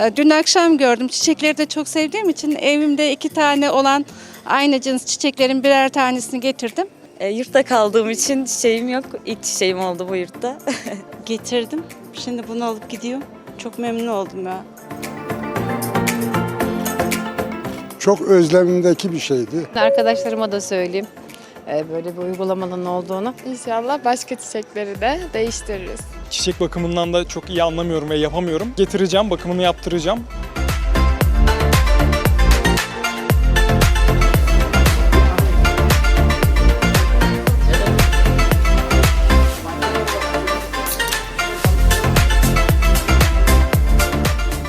E, Dün akşam gördüm. Çiçekleri de çok sevdiğim için evimde iki tane olan aynı cins çiçeklerin birer tanesini getirdim. E, yurtta kaldığım için çiçeğim yok. İlk çiçeğim oldu bu yurtta. getirdim. Şimdi bunu alıp gidiyorum. Çok memnun oldum ya. Çok özlemimdeki bir şeydi. Arkadaşlarıma da söyleyeyim böyle bir uygulamanın olduğunu. İnşallah başka çiçekleri de değiştiririz. Çiçek bakımından da çok iyi anlamıyorum ve yapamıyorum. Getireceğim, bakımını yaptıracağım.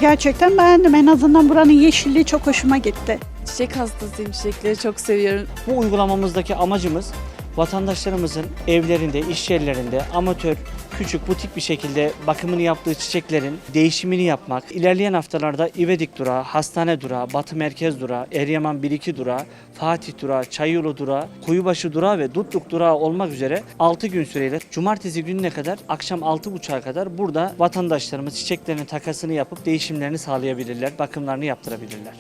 Gerçekten beğendim. En azından buranın yeşilliği çok hoşuma gitti. Çiçek hastasıyım. Çiçekleri çok seviyorum. Bu uygulamamızdaki amacımız vatandaşlarımızın evlerinde, iş yerlerinde amatör, küçük, butik bir şekilde bakımını yaptığı çiçeklerin değişimini yapmak. İlerleyen haftalarda İvedik Durağı, Hastane Durağı, Batı Merkez Durağı, Eryaman 1-2 Durağı, Fatih Durağı, Çayyolu Durağı, Kuyubaşı Durağı ve Dutluk Durağı olmak üzere 6 gün süreyle cumartesi gününe kadar akşam 6.30'a kadar burada vatandaşlarımız çiçeklerinin takasını yapıp değişimlerini sağlayabilirler, bakımlarını yaptırabilirler.